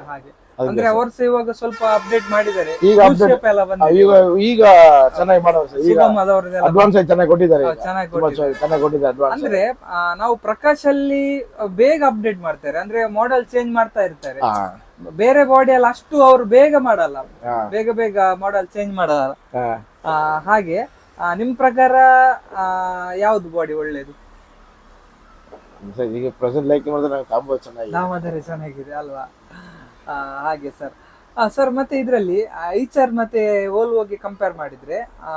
Speaker 2: ಅಂದ್ರೆ ಅವರ್ಸ್ ಇವಾಗ ಸ್ವಲ್ಪ ಅಪ್ಡೇಟ್ ಮಾಡಿದ್ದಾರೆ.
Speaker 1: ಈಗ
Speaker 2: ಅಪ್ಡೇಟ್
Speaker 1: update-
Speaker 2: ಎಲ್ಲ ಬಂದಿದೆ
Speaker 1: ಈಗ ಈಗ ಚೆನ್ನಾಗಿ ಮಾಡೋರು. ಈಗ ಅಡ್ವಾನ್ಸ್ ಆಗಿ ಚೆನ್ನಾಗಿ ಕೊಟ್ಟಿದ್ದಾರೆ.
Speaker 2: ಚೆನ್ನಾಗಿ ಕೊಟ್ಟಿದ್ದಾರೆ.
Speaker 1: ಚೆನ್ನಾಗಿ ಕೊಟ್ಟಿದ್ದಾರೆ ಅಡ್ವಾನ್ಸ್
Speaker 2: ಅಂದ್ರೆ ನಾವು ಪ್ರಕಾಶ್ ಅಲ್ಲಿ ಬೇಗ ಅಪ್ಡೇಟ್ ಮಾಡ್ತಾರೆ. ಅಂದ್ರೆ ಮಾಡೆಲ್ ಚೇಂಜ್ ಮಾಡ್ತಾ ಇರ್ತಾರೆ. ಬೇರೆ ಬಾಡಿ ಅಲ್ಲಿ ಅಷ್ಟು ಅವರು ಬೇಗ ಮಾಡಲ್ಲ. ಬೇಗ ಬೇಗ ಮಾಡೆಲ್ ಚೇಂಜ್ ಮಾಡಲ್ಲ. ಆ, ಹಾಗೆ ನಿಮ್ ಪ್ರಕಾರ ಯಾವ್ದು ಬಾಡಿ ಒಳ್ಳೇದು?
Speaker 1: ಈಗ ಪ್ರೆಸೆಂಟ್ ಲೈಕ್ ಮಾಡಿದ್ರೆ ಕಾಂಬೋ ಚೆನ್ನಾಗಿದೆ.
Speaker 2: ನಾಮದರೆ ಚೆನ್ನಾಗಿದೆ ಅಲ್ವಾ? ಹಾಗೆ ಸರ್ ಸರ್ ಮತ್ತೆ ಇದರಲ್ಲಿ ಐಚರ್ ಮತ್ತೆ ಓಲ್ವೋಗೆ ಕಂಪೇರ್ ಮಾಡಿದ್ರೆ ಆ,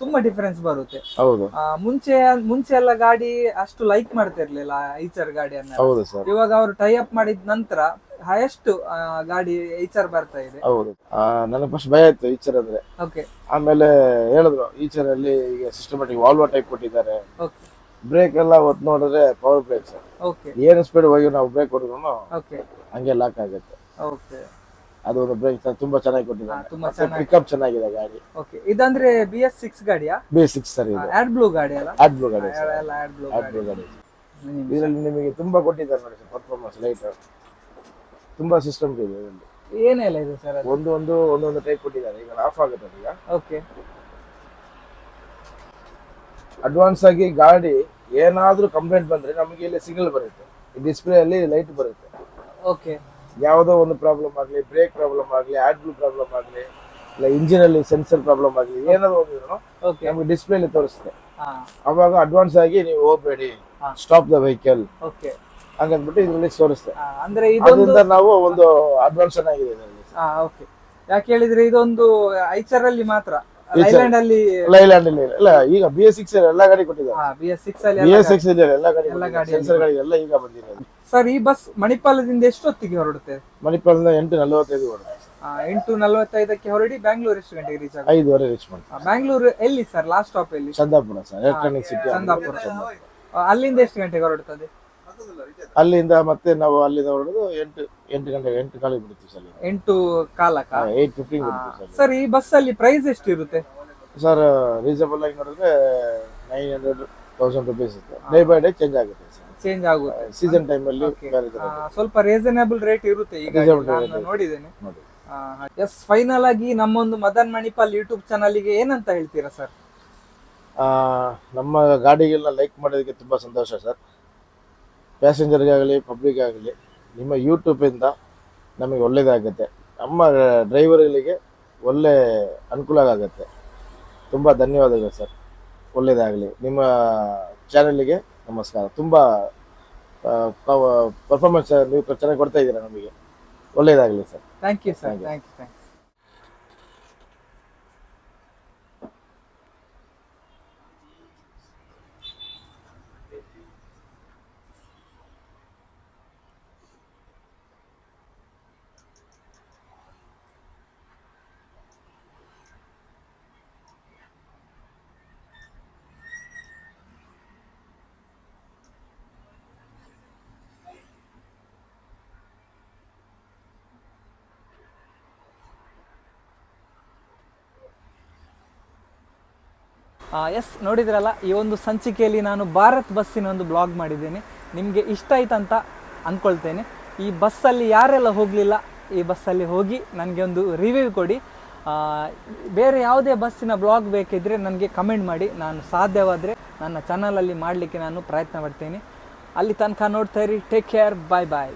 Speaker 2: ತುಂಬಾ ಡಿಫರೆನ್ಸ್ ಬರುತ್ತೆ.
Speaker 1: ಹೌದು.
Speaker 2: ಮುಂಚೆ ಮುಂಚೆ ಎಲ್ಲ ಗಾಡಿ ಅಷ್ಟು ಲೈಕ್ ಮಾಡ್ತಾ ಇರ್ಲಿಲ್ಲ ಐಚರ್ ಗಾಡಿಯನ್ನ
Speaker 1: ಹೌದು ಸರ್
Speaker 2: ಇವಾಗ ಅವರು ಟೈ ಅಪ್ ಮಾಡಿದ ನಂತರ ಹೈಯೆಸ್ಟ್ ಗಾಡಿ ಐಚರ್ ಬರ್ತಾ ಇದೆ.
Speaker 1: ಹೌದು. ನನಗೆ ಫಸ್ಟ್ ಭಯ ಇತ್ತು ಈಚರ್ ಅಂದ್ರೆ.
Speaker 2: ಓಕೆ
Speaker 1: ಆಮೇಲೆ ಹೇಳಿದ್ರು ಈಚರ್ ಅಲ್ಲಿ ಈಗ ಸಿಸ್ಟಮ್ಯಾಟಿಕ್ ವಾಲ್ವೋ ಟೈಪ್ ಕೊಟ್ಟಿದ್ದಾರೆ.
Speaker 2: ಓಕೆ
Speaker 1: ಬ್ರೇಕ್ ಎಲ್ಲ ಒತ್ತು ನೋಡಿದ್ರೆ ಪವರ್ ಬ್ರೇಕ್ ಸರ್
Speaker 2: ಓಕೆ
Speaker 1: ಏನು ಸ್ಪೀಡ್ ಹೋಗಿ ನಾವು ಬ್ರೇಕ್ ಹೊಡೆದ್ರು
Speaker 2: ಓಕೆ
Speaker 1: ಹಂಗೆ ಲಾಕ್ ಆಗುತ್ತೆ.
Speaker 2: ಓಕೆ
Speaker 1: ಅದು ಒಂದು ಬ್ರೇಕ್ ತುಂಬಾ ಚೆನ್ನಾಗಿ
Speaker 2: ಕೊಟ್ಟಿದ್ದಾರೆ. ತುಂಬಾ ಚೆನ್ನಾಗಿ.
Speaker 1: ಪಿಕಪ್ ಚೆನ್ನಾಗಿದೆ ಗಾಡಿ.
Speaker 2: ಓಕೆ ಇದಂದ್ರೆ ಬಿ ಎಸ್ ಸಿಕ್ಸ್ ಗಾಡಿಯಾ?
Speaker 1: ಬಿ ಎಸ್ ಸಿಕ್ಸ್ ಸರ್ ಇದು.
Speaker 2: ಆಡ್ ಬ್ಲೂ ಗಾಡಿ ಅಲ್ಲ?
Speaker 1: ಆಡ್ ಬ್ಲೂ ಗಾಡಿ
Speaker 2: ಎಲ್ಲ ಆಡ್ ಬ್ಲೂ
Speaker 1: ಆಡ್
Speaker 2: ಗಾಡಿ.
Speaker 1: ಬ್ಲೂ ಗಾಡಿ. ಇದರಲ್ಲಿ ನಿಮಗೆ ತುಂಬಾ ಕೊಟ್ಟಿದ್ದಾರೆ ನೋಡಿ ಸರ್ ಪರ್ಫಾರ್ಮೆನ್ಸ್ ಲೈಟ್ ತುಂಬಾ ಸಿಸ್ಟಮ್ ಇದೆ ಇದರಲ್ಲಿ.
Speaker 2: ಏನೆಲ್ಲ ಇದೆ ಸರ್
Speaker 1: ಒಂದು ಒಂದು ಒಂದೊಂದು ಟೈಪ್ ಕೊಟ್ಟಿದ್ದಾರೆ. ಈಗ ಆಫ್ ಆಗುತ್ತೆ ಈಗ.
Speaker 2: ಓಕೆ
Speaker 1: ಅಡ್ವಾನ್ಸ್ ಆಗಿ ಗಾಡಿ ಏನಾದರೂ ಕಂಪ್ಲೇಂಟ್ ಬಂದ್ರೆ ನಮಗೆ ಇಲ್ಲಿ ಸಿಗ್ನಲ್ ಬರುತ್ತೆ. ಡಿಸ್ಪ್ಲೇ ಅಲ್ಲಿ ಲೈಟ್ ಬರುತ್ತೆ.
Speaker 2: ಓಕೆ
Speaker 1: ಯಾವುದೋ ಒಂದು ಪ್ರಾಬ್ಲಮ್ ಆಗಲಿ ಬ್ರೇಕ್ ಪ್ರಾಬ್ಲಮ್ ಆಗಲಿ ಆಡ್ಬ್ಲೂ ಪ್ರಾಬ್ಲಮ್ ಆಗಲಿ ಇಲ್ಲ ಇಂಜಿನ್ ಅಲ್ಲಿ ಸೆನ್ಸರ್ ಪ್ರಾಬ್ಲಮ್ ಆಗಲಿ ಏನಾದ್ರು ಹೋಗಿದ್ರು
Speaker 2: ಓಕೆ
Speaker 1: ನಮಗೆ ಡಿಸ್ಪ್ಲೇಲಿ ತೋರಿಸುತ್ತೆ ಅವಾಗ ಅಡ್ವಾನ್ಸ್ ಆಗಿ ನೀವು ಹೋಗ್ಬೇಡಿ. ಸ್ಟಾಪ್ ದ ವೆಹಿಕಲ್
Speaker 2: ಓಕೆ
Speaker 1: ಹಂಗಂದ್ಬಿಟ್ಟು ಇದರಲ್ಲಿ ತೋರಿಸುತ್ತೆ
Speaker 2: ಅಂದ್ರೆ
Speaker 1: ಇದರಿಂದ ನಾವು ಒಂದು ಅಡ್ವಾನ್ಸ್ ಆಗಿದೆ ಇದರಲ್ಲಿ
Speaker 2: ಹಾ ಓಕೆ ಯಾಕೆ ಹೇಳಿದ್ರೆ ಇದೊಂದು ಐಚರ್ ಅಲ್ಲಿ ಮಾತ್ರ. ಲೈಲ್ಯಾಂಡ್ ಅಲ್ಲಿ
Speaker 1: ಲೈಲ್ಯಾಂಡ್ ಅಲ್ಲಿ ಇಲ್ಲ ಈಗ ಬಿ ಎಸ್ ಸಿಕ್ಸ್ ಎಲ್ಲ ಗಾಡಿ ಕೊಟ್ಟಿದ್ದಾರೆ.
Speaker 2: ಬಿ ಎಸ್ ಸಿಕ್ಸ್ ಅಲ್ಲಿ
Speaker 1: ಬಿ ಎಸ್ ಸಿಕ್ಸ್ ಇದೆ ಎಲ್ಲ ಗಾಡಿ
Speaker 2: ಎಲ್ಲ ಗಾಡಿ
Speaker 1: ಸೆನ್ಸರ್ ಗಾಡಿ ಎಲ್ಲ ಈಗ ಬಂದಿದೆ.
Speaker 2: ಸರ್ ಈ ಬಸ್ ಮಣಿಪಾಲದಿಂದ ಎಷ್ಟೊತ್ತಿಗೆ ಹೊರಡುತ್ತೆ?
Speaker 1: ಮಣಿಪಾಲದಿಂದ ಎಂಟು ನಲವತ್ತೈದು ಹೊರಡುತ್ತೆ.
Speaker 2: ಆ, ಎಂಟು ನಲವತ್ತೈದಕ್ಕೆ ಹೊರಡಿ ಬ್ಯಾಂಗ್ಳೂರ್ ಎಷ್ಟು ಗಂಟೆಗೆ ರೀಚ್ ಆಗುತ್ತೆ?
Speaker 1: ಐದುವರೆ ರೀಚ್
Speaker 2: ಮಾಡ್ತಾರೆ ಬ್ಯಾಂಗ್ಳೂರು ಎಲ್ಲಿ ಸರ್ ಲಾಸ್ಟ್ ಸ್ಟಾಪ್ ಎಲ್ಲಿ?
Speaker 1: Chandapura sir Electronic City
Speaker 2: Chandapura. ಅಲ್ಲಿಂದ ಎಷ್ಟು ಗಂಟೆಗೆ ಹೊರಡುತ್ತದೆ?
Speaker 1: ಅಲ್ಲಿಂದ ಮತ್ತೆ ನಾವು ಅಲ್ಲಿಂದ ಹೊರಡೋದು ಎಂಟು ಎಂಟು ಗಂಟೆ ಎಂಟು ಕಾಲಿಗೆ ಬಿಡ್ತೀವಿ ಸರ್
Speaker 2: ಎಂಟು ಕಾಲಕ್ಕ?
Speaker 1: ಏಟ್ ಫಿಫ್ಟೀನ್ ಬಿಡ್ತೀವಿ ಸರ್
Speaker 2: ಸರ್ ಈ ಬಸ್ ಅಲ್ಲಿ ಪ್ರೈಸ್ ಎಷ್ಟು ಇರುತ್ತೆ
Speaker 1: ಸರ್ ರೀಸನಬಲ್ ಆಗಿ ನೋಡಿದ್ರೆ ನೈನ್ ಹಂಡ್ರೆಡ್ ತೌಸಂಡ್ ರುಪೀಸ್ ಇತ್ತು ಡೇ ಬೈ ಡೇ ಚೇಂಜ್ ಆಗುತ್ತೆ ಸರ್.
Speaker 2: ಚೇಂಜ್ ಆಗುತ್ತೆ.
Speaker 1: ಸೀಸನ್ ಟೈಮ್
Speaker 2: ಅಲ್ಲಿ ಸ್ವಲ್ಪ ರೀಸನಬಲ್ ರೇಟ್ ಇರುತ್ತೆ ಈಗ. ನಾನು. ನೋಡಿದ್ದೇನೆ. ಎಸ್ ಫೈನಲ್ ಆಗಿ ನಮ್ಮೊಂದು ಮದನ್ ಮಣಿಪಾಲ್ ಯೂಟ್ಯೂಬ್ ಚಾನಲ್ಗೆ ಏನಂತ ಹೇಳ್ತೀರಾ ಸರ್?
Speaker 1: ಆ, ನಮ್ಮ ಗಾಡಿಗೆಲ್ಲ ಲೈಕ್ ಮಾಡೋದಕ್ಕೆ ತುಂಬಾ ಸಂತೋಷ ಸರ್. ಪ್ಯಾಸೆಂಜರ್ಗಾಗಲಿ ಪಬ್ಲಿಕ್ ಆಗಲಿ ನಿಮ್ಮ ಯೂಟ್ಯೂಬಿಂದ ನಮಗೆ ಒಳ್ಳೆಯದಾಗುತ್ತೆ ನಮ್ಮ ಡ್ರೈವರ್ಗಳಿಗೆ ಒಳ್ಳೆ ಅನುಕೂಲ ಆಗುತ್ತೆ ತುಂಬ ಧನ್ಯವಾದಗಳು ಸರ್. ಒಳ್ಳೆಯದಾಗಲಿ ನಿಮ್ಮ ಚಾನಲ್ಗೆ ನಮಸ್ಕಾರ. ತುಂಬ ಪರ್ಫಾರ್ಮೆನ್ಸ್ ನೀವು ಚೆನ್ನಾಗಿ ಕೊಡ್ತಾ ಇದ್ದೀರಾ ನಮಗೆ. ಒಳ್ಳೆಯದಾಗಲಿ sir.
Speaker 2: Thank you sir thank you thank you S ನೋಡಿದ್ರಲ್ಲ, ಈ ಒಂದು ಸಂಚಿಕೆಯಲ್ಲಿ ನಾನು ಭಾರತ್ ಬಸ್ಸಿನ ಒಂದು ಬ್ಲಾಗ್ ಮಾಡಿದ್ದೇನೆ. ನಿಮಗೆ ಇಷ್ಟ ಆಯ್ತು ಅಂತ ಅಂದ್ಕೊಳ್ತೇನೆ ಈ ಬಸ್ಸಲ್ಲಿ ಯಾರೆಲ್ಲ ಹೋಗಲಿಲ್ಲ, ಈ ಬಸ್ಸಲ್ಲಿ ಹೋಗಿ ನನಗೆ ಒಂದು ರಿವ್ಯೂ ಕೊಡಿ. ಬೇರೆ ಯಾವುದೇ ಬಸ್ಸಿನ ಬ್ಲಾಗ್ ಬೇಕಿದ್ದರೆ ನನಗೆ ಕಮೆಂಟ್ ಮಾಡಿ. ನಾನು ಸಾಧ್ಯವಾದರೆ ನನ್ನ ಚಾನಲಲ್ಲಿ ಮಾಡಲಿಕ್ಕೆ ನಾನು ಪ್ರಯತ್ನ ಪಡ್ತೇನೆ. ಅಲ್ಲಿ ತನಕ ನೋಡ್ತಾ ಇರಿ. ಟೇಕ್ ಕೇರ್ ಬಾಯ್ ಬಾಯ್